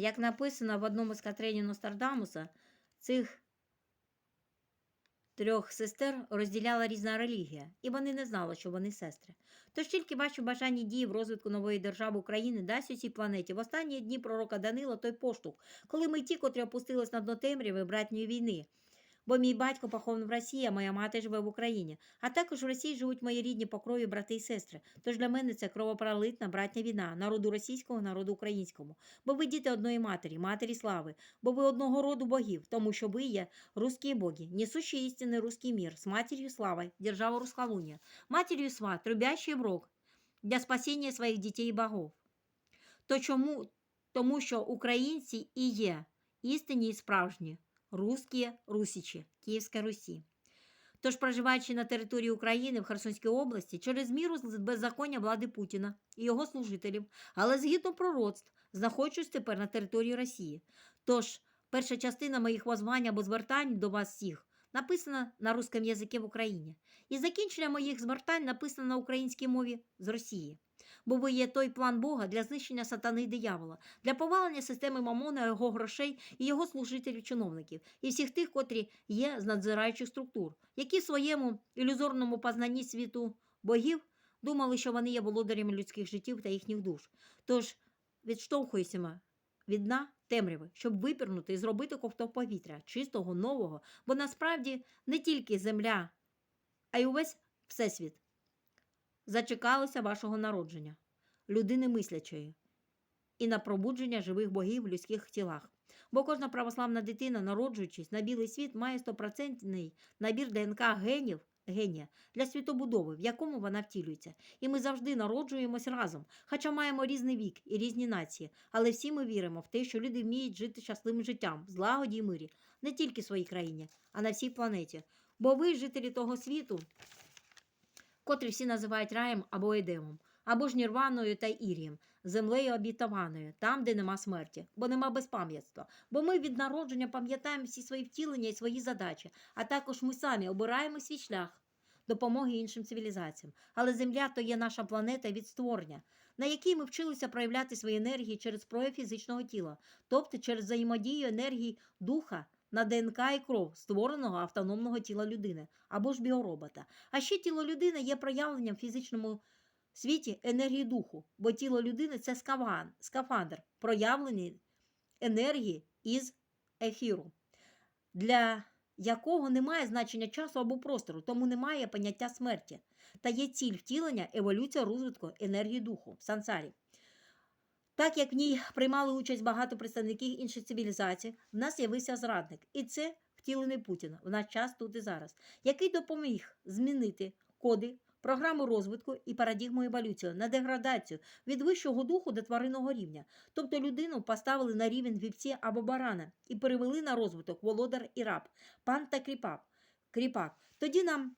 Як написано в одному з Катрені Ностардамуса, цих трьох сестер розділяла різна релігія, і вони не знали, що вони сестри. Тож тільки бачу бажання дії в розвитку нової держави України дасть у цій планеті в останні дні пророка Данила той поштовх, коли ми ті, котрі опустились на дно темряви братньої війни. Бо мій батько похований в Росії, а моя мати живе в Україні. А також в Росії живуть мої рідні по крові брати і сестри. Тож для мене це кровопролитна братня війна, народу російського, народу українському. Бо ви діти одної матері, матері слави, бо ви одного роду богів, тому що ви є русські боги, несущі істинний русський мір, з матір'ю славой, держава Рускалунія, матір'ю сва, трубящий брок для спасіння своїх дітей і богов. То чому? Тому що українці і є істинні і справжні, русські русичі, Київська Русі. Тож, проживаючи на території України в Херсонській області, через міру беззаконня влади Путіна і його служителів, але згідно пророцтв, знаходжусь тепер на території Росії. Тож, перша частина моїх возвань або звертань до вас всіх написана на русском язикі в Україні. І закінчення моїх звертань написано на українській мові з Росії. Бо ви є той план Бога для знищення сатани і диявола, для повалення системи Мамона, його грошей і його служителів-чиновників, і всіх тих, котрі є з надзираючих структур, які в своєму ілюзорному познанні світу богів думали, що вони є володарями людських життів та їхніх душ. Тож відштовхуємося від дна темряви, щоб випірнути і зробити ковток повітря, чистого, нового, бо насправді не тільки земля, а й увесь всесвіт зачекалося вашого народження, людини мислячої, і на пробудження живих богів в людських тілах. Бо кожна православна дитина, народжуючись на білий світ, має стопроцентний набір ДНК генів. Генія для світобудови, в якому вона втілюється. І ми завжди народжуємось разом, хоча маємо різний вік і різні нації, але всі ми віримо в те, що люди вміють жити щасливим життям, злагоді і мирі, не тільки в своїй країні, а на всій планеті. Бо ви, жителі того світу, котрі всі називають раєм або едемом, або ж нірваною та ірієм, землею обітованою, там, де нема смерті, бо нема безпам'ятства. Бо ми від народження пам'ятаємо всі свої втілення і свої задачі, а також ми самі обираємо свій шлях допомоги іншим цивілізаціям. Але Земля то є наша планета від створення, на якій ми вчилися проявляти свої енергії через прояв фізичного тіла, тобто через взаємодію енергії духа на ДНК і кров створеного автономного тіла людини або ж біоробота. А ще тіло людини є проявленням в фізичному світі енергії духу, бо тіло людини це скафан, скафандр, проявлений енергії із ефіру, для якого немає значення часу або простору, тому немає поняття смерті. Та є ціль втілення, еволюція розвитку енергії духу сансарі. Так як в ній приймали участь багато представників інших цивілізацій, в нас з'явився зрадник. І це втілений Путін в наш час тут і зараз, який допоміг змінити коди, програму розвитку і парадігму еволюції на деградацію від вищого духу до тваринного рівня. Тобто людину поставили на рівень вівці або барана і перевели на розвиток володар і раб, пан та кріпак. Тоді нам,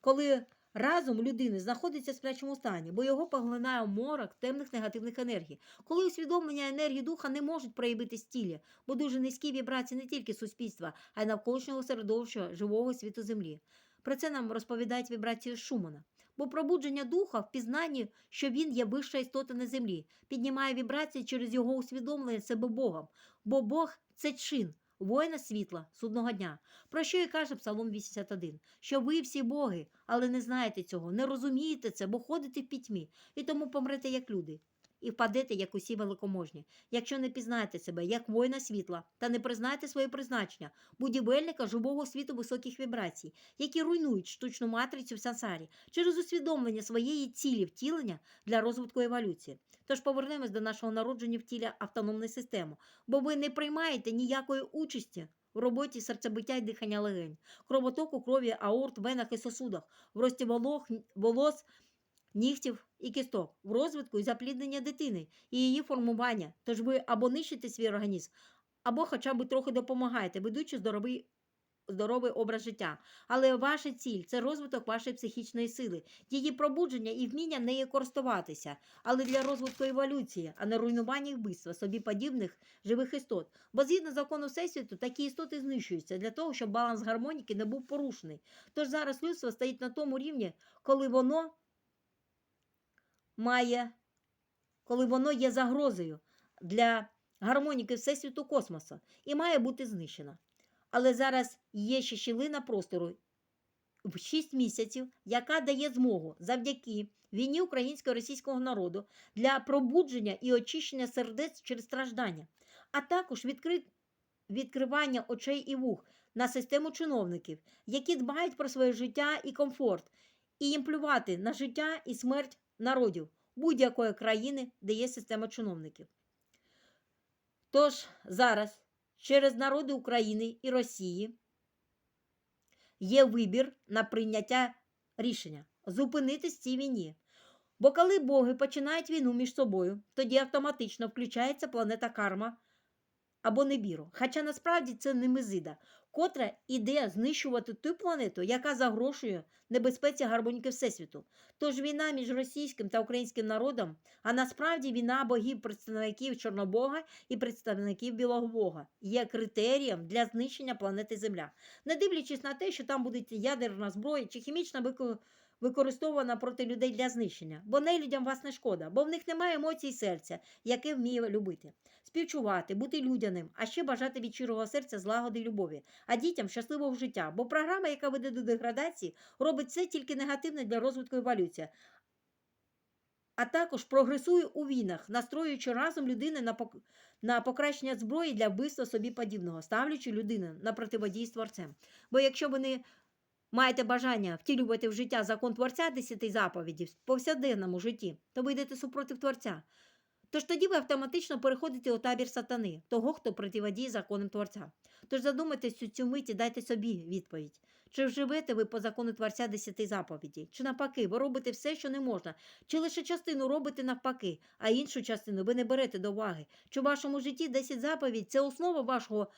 коли разум людини знаходиться в сплячому стані, бо його поглинає морок темних негативних енергій. Коли усвідомлення енергії духа не можуть проявити стілі, бо дуже низькі вібрації не тільки суспільства, а й навколишнього середовища живого світу Землі. Про це нам розповідають вібрації Шумана. Бо пробудження духа в пізнанні, що він є вища істота на землі, піднімає вібрації через його усвідомлення себе Богом, бо Бог це чин, воїна світла, судного дня. Про що і каже Псалом 81, що ви всі боги, але не знаєте цього, не розумієте це, бо ходите в пітьмі, і тому помрете як люди. І впадете, як усі великоможні, якщо не пізнаєте себе, як воїна світла, та не признаєте своє призначення, будівельника живого світу високих вібрацій, які руйнують штучну матрицю в сансарі через усвідомлення своєї цілі втілення для розвитку еволюції. Тож повернемось до нашого народження в тілі автономної системи, бо ви не приймаєте ніякої участі в роботі серцебиття і дихання легень, кровотоку крові, аорт, венах і сосудах, в рості волох, волос, нігтів і кісток, в розвитку і запліднення дитини і її формування. Тож ви або нищите свій організм, або хоча б трохи допомагаєте, ведучи здоровий. Здоровий образ життя, але ваша ціль це розвиток вашої психічної сили, її пробудження і вміння нею користуватися, але для розвитку еволюції, а не руйнування і вбивства собі подібних живих істот. Бо згідно закону Всесвіту, такі істоти знищуються для того, щоб баланс гармоніки не був порушений. Тож зараз людство стоїть на тому рівні, коли воно має, коли воно є загрозою для гармоніки Всесвіту космоса і має бути знищена. Але зараз є ще щілина простору в 6 місяців, яка дає змогу завдяки війні українського російського народу для пробудження і очищення сердець через страждання, а також відкри... відкривання очей і вух на систему чиновників, які дбають про своє життя і комфорт, і їм плювати на життя і смерть народів будь-якої країни, де є система чиновників. Тож зараз через народи України і Росії є вибір на прийняття рішення зупинитись цій війні. Бо коли боги починають війну між собою, тоді автоматично включається планета Карма або Небіру. Хоча насправді це не Мезида, котра іде знищувати ту планету, яка загрошує небезпеці гармоніки Всесвіту. Тож війна між російським та українським народом, а насправді війна богів представників Чорнобога і представників Білого Бога є критерієм для знищення планети Земля. Не дивлячись на те, що там буде ядерна зброя чи хімічна вико- використована проти людей для знищення, бо нелюдям вас не шкода, бо в них немає емоцій серця, яке вміє любити, співчувати, бути людяним, а ще бажати від щирого серця злагоди й любові, а дітям щасливого життя. Бо програма, яка веде до деградації, робить це тільки негативне для розвитку еволюції. А також прогресує у війнах, настроюючи разом людини на, пок... на покращення зброї для вбивства собі подібного, ставлячи людину на противодії творцем. Бо якщо ви маєте бажання втілювати в життя закон творця десяти заповідів в повсякденному житті, то ви йдете супротив творця. Тож тоді ви автоматично переходите у табір сатани, того, хто противодіє законам творця. Тож задумайтесь у цю мить і дайте собі відповідь. Чи вживете ви по закону творця десяти заповідей? Чи навпаки, ви робите все, що не можна, чи лише частину робите навпаки, а іншу частину ви не берете до уваги? Чи в вашому житті 10 заповідь це основа вашого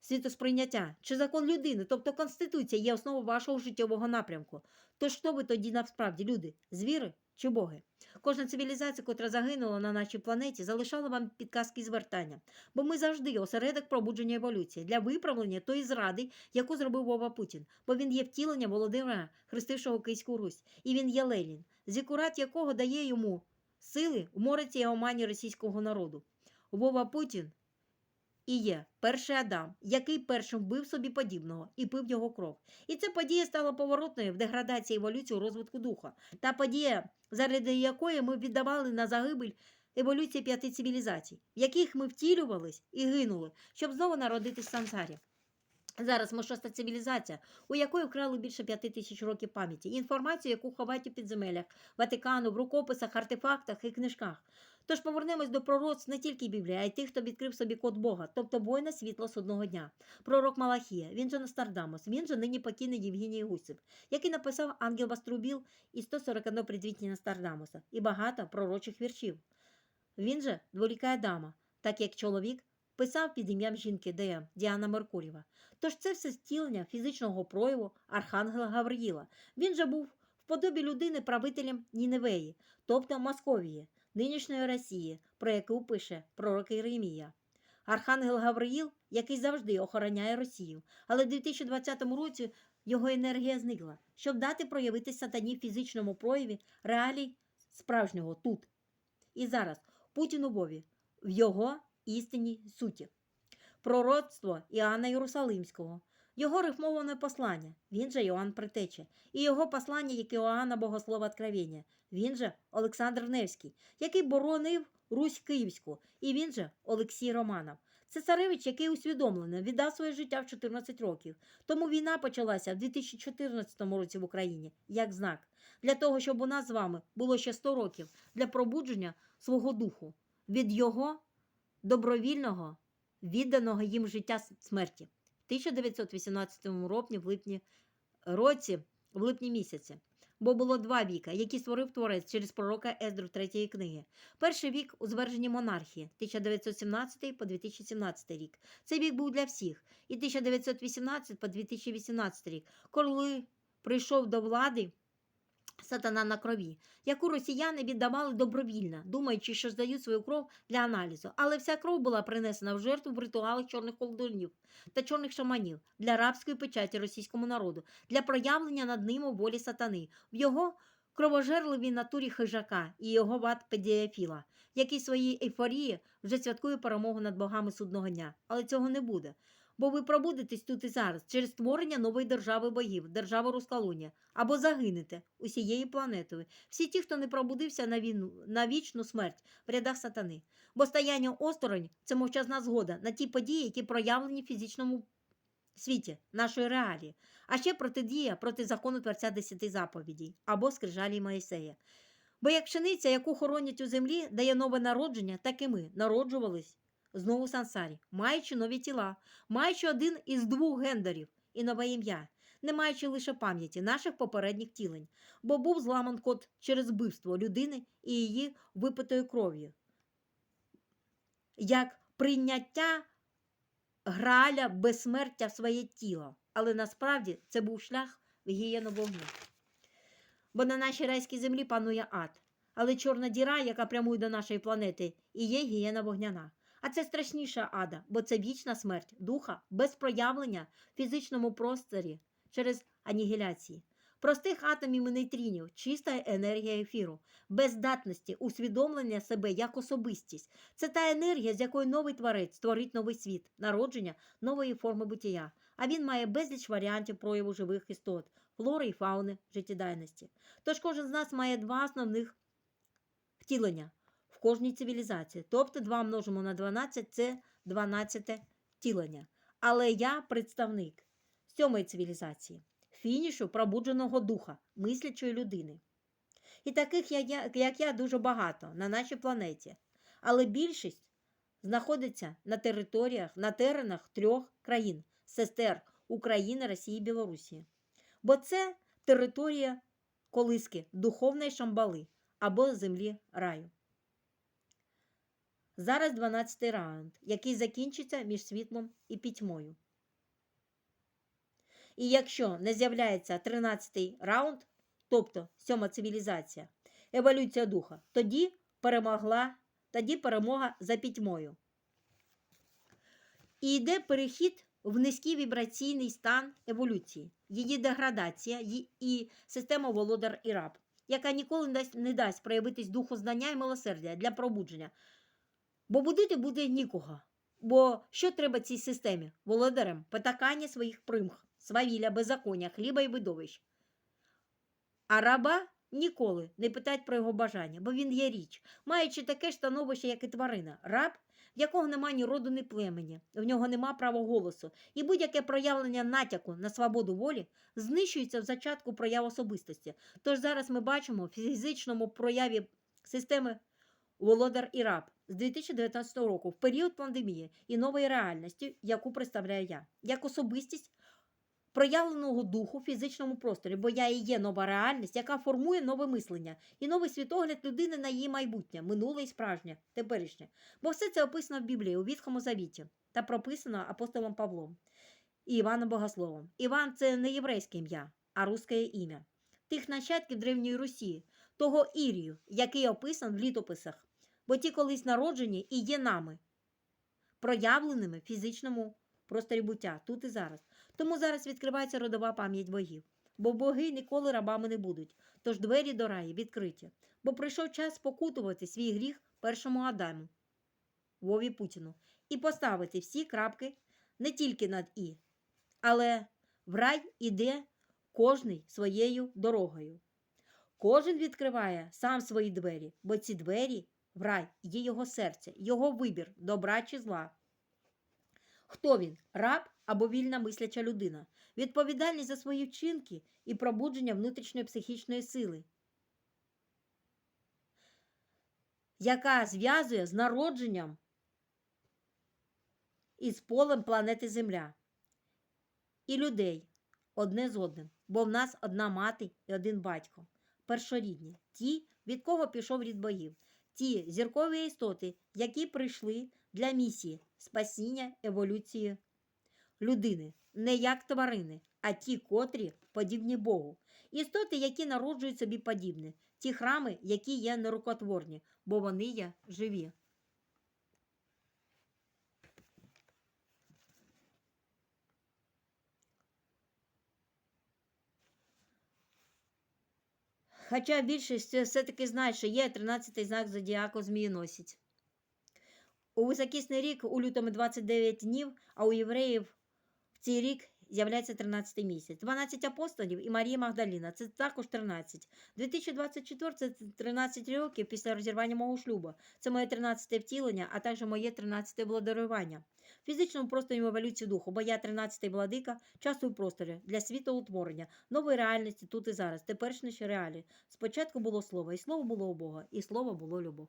світосприйняття? Чи закон людини, тобто Конституція, є основа вашого життєвого напрямку? Тож хто ви тоді насправді люди? Звіри чи боги? Кожна цивілізація, котра загинула на нашій планеті, залишала вам підказки звертання. Бо ми завжди осередок пробудження еволюції для виправлення тої зради, яку зробив Вова Путін. Бо він є втілення Володимира, хрестившого Київську Русь, і він є Ленін, зікурат якого дає йому сили в мороці і омані російського народу. Вова Путін і є перший Адам, який першим вбив собі подібного і пив його кров. І ця подія стала поворотною в деградації еволюції у розвитку духа. Та подія, заради якої ми віддавали на загибель еволюції п'яти цивілізацій, в яких ми втілювались і гинули, щоб знову народитись в сансарі. Зараз ми шоста цивілізація, у якої вкрали більше п'яти тисяч років пам'яті, інформацію, яку ховають у підземеллях, Ватикану, в рукописах, артефактах і книжках. Тож повернемось до пророцтв не тільки Біблії, а й тих, хто відкрив собі код Бога, тобто воїна світло з одного дня. Пророк Малахія, він же Ностардамус, він же нині покійний Євгеній Гусип, який написав Ангел Баструбіл і 141 предвітні Ностардамуса і багато пророчих віршів. Він же дволікає дама, так як чоловік писав під ім'ям жінки ДМ Діана Меркурєва. Тож це все стілення фізичного прояву Архангела Гавриїла. Він же був в подобі людини правителем Ніневеї, тобто Московії, нинішньої Росії, про яку пише пророк Єремія. Архангел Гавриїл, який завжди охороняє Росію, але в 2020 році його енергія зникла, щоб дати проявити сатані в фізичному прояві реалій справжнього тут. І зараз Путін у Бові в його істинній суті. Пророцтво Іоанна Єрусалимського, його рифмоване послання, він же Іоанн Притече, і його послання, як Іоанна Богослова Откровення, він же Олександр Невський, який боронив Русь Київську, і він же Олексій Романов. Це царевич, який усвідомлено віддав своє життя в 14 років. Тому війна почалася в 2014 році в Україні як знак для того, щоб у нас з вами було ще 100 років для пробудження свого духу від його добровільного, відданого їм життя смерті. В 1918 році, в липні році, в липні місяці. Бо було два віка, які створив творець через пророка Ездру третьої книги. Перший вік у зверженні монархії 1917 по 2017 рік. Цей вік був для всіх. І 1918 по 2018 рік, коли прийшов до влади сатана на крові, яку росіяни віддавали добровільно, думаючи, що здають свою кров для аналізу. Але вся кров була принесена в жертву в ритуалах чорних колдунів та чорних шаманів для рабської печаті російському народу, для проявлення над ним у волі сатани, в його кровожерливій натурі хижака і його ват педіафіла. який своїй ейфорії вже святкує перемогу над богами судного дня. Але цього не буде. Бо ви пробудетесь тут і зараз через створення нової держави богів, держави Рускалунія, або загинете усією планетою. Всі ті, хто не пробудився на війну, на вічну смерть в рядах сатани. Бо стояння осторонь це мовчазна згода на ті події, які проявлені в фізичному світі, нашої реалії, а ще протидія проти закону Творця Десяти заповідей або скрижалі Моїсея. Бо як пшениця, яку хоронять у землі, дає нове народження, так і ми народжувались знову сансарі, маючи нові тіла, маючи один із двох гендерів. І нове ім'я, не маючи лише пам'яті наших попередніх тілень, бо був зламан код через вбивство людини і її випитою кров'ю. Як прийняття граля безсмертя в своє тіло, але насправді це був шлях в гієну вогню. Бо на нашій райській землі панує ад, але чорна діра, яка прямує до нашої планети, і є гієна вогняна. А це страшніша ада, бо це вічна смерть духа без проявлення в фізичному просторі через анігіляції. Простих атомів і нейтрінів, чиста енергія ефіру, без здатності усвідомлення себе як особистість. Це та енергія, з якою новий творець створить новий світ, народження нової форми буття. А він має безліч варіантів прояву живих істот, флори і фауни життєдайності. Тож кожен з нас має два основних втілення кожній цивілізації. Тобто 2 множимо на 12 це 12 втілення. Але я представник сьомої цивілізації, фінішу пробудженого духа, мислячої людини. І таких, як я, дуже багато на нашій планеті. Але більшість знаходиться на територіях, на теренах трьох країн сестер України, Росії і Білорусі. Бо це територія колиски духовної шамбали або землі раю. Зараз 12 раунд, який закінчиться між світлом і пітьмою. І якщо не з'являється 13-й раунд, тобто сьома цивілізація, еволюція духа, тоді перемогла, тоді перемога за пітьмою. І йде перехід в низький вібраційний стан еволюції, її деградація і система володар і раб, яка ніколи не дасть проявитись духу знання і милосердя для пробудження. Бо будити буде нікого. Бо що треба цій системі? Володарям потакання своїх примх, свавілля, беззаконня, хліба і видовищ. А раба ніколи не питають про його бажання, бо він є річ, маючи таке ж становище, як і тварина. Раб, в якого нема ні роду, ні племені, в нього нема права голосу, і будь-яке проявлення натяку на свободу волі знищується в зачатку прояв особистості. Тож зараз ми бачимо в фізичному прояві системи володар і раб з 2019 року в період пандемії і нової реальності, яку представляю я, як особистість проявленого духу в фізичному просторі, бо я і є нова реальність, яка формує нове мислення і новий світогляд людини на її майбутнє, минуле і справжнє, теперішнє. Бо все це описано в Біблії у Вітхому Завіті та прописано апостолом Павлом і Іваном Богословом. Іван це не єврейське ім'я, а русське ім'я. Тих нащадків Древньої Русі, того Ірію, який описан в літописах, бо ті колись народжені і є нами, проявленими в фізичному просторі буття тут і зараз. Тому зараз відкривається родова пам'ять богів. Бо боги ніколи рабами не будуть, тож двері до раї відкриті. Бо прийшов час спокутувати свій гріх першому Адаму, Вові Путіну, і поставити всі крапки не тільки над І, але в рай іде кожний своєю дорогою. Кожен відкриває сам свої двері, бо ці двері в рай є його серце, його вибір, добра чи зла. Хто він? Раб або вільна мисляча людина? Відповідальність за свої вчинки і пробудження внутрішньої психічної сили, яка зв'язує з народженням із полем планети Земля і людей одне з одним, бо в нас одна мати і один батько, першорідні, ті, від кого пішов рід богів, ті зіркові істоти, які прийшли для місії спасіння еволюції людини, не як тварини, а ті, котрі подібні Богу. Істоти, які народжують собі подібне, ті храми, які є нерукотворні, бо вони є живі. Хоча більшість все- все-таки знає, що є 13-й знак зодіаку змієносець. У високісний рік у лютому 29 днів, а у євреїв в цей рік з'являється 13 місяць. 12 апостолів і Марія Магдаліна. Це також 13. 2024 це 13 років після розірвання мого шлюбу. Це моє 13 втілення, а також моє 13 владарювання. В фізичному просторі еволюції духу, бо я 13 владика, часу і просторі для світоутворення, нової реальності тут і зараз, теперішніші реалії. Спочатку було слово, і слово було у Бога, і слово було любов.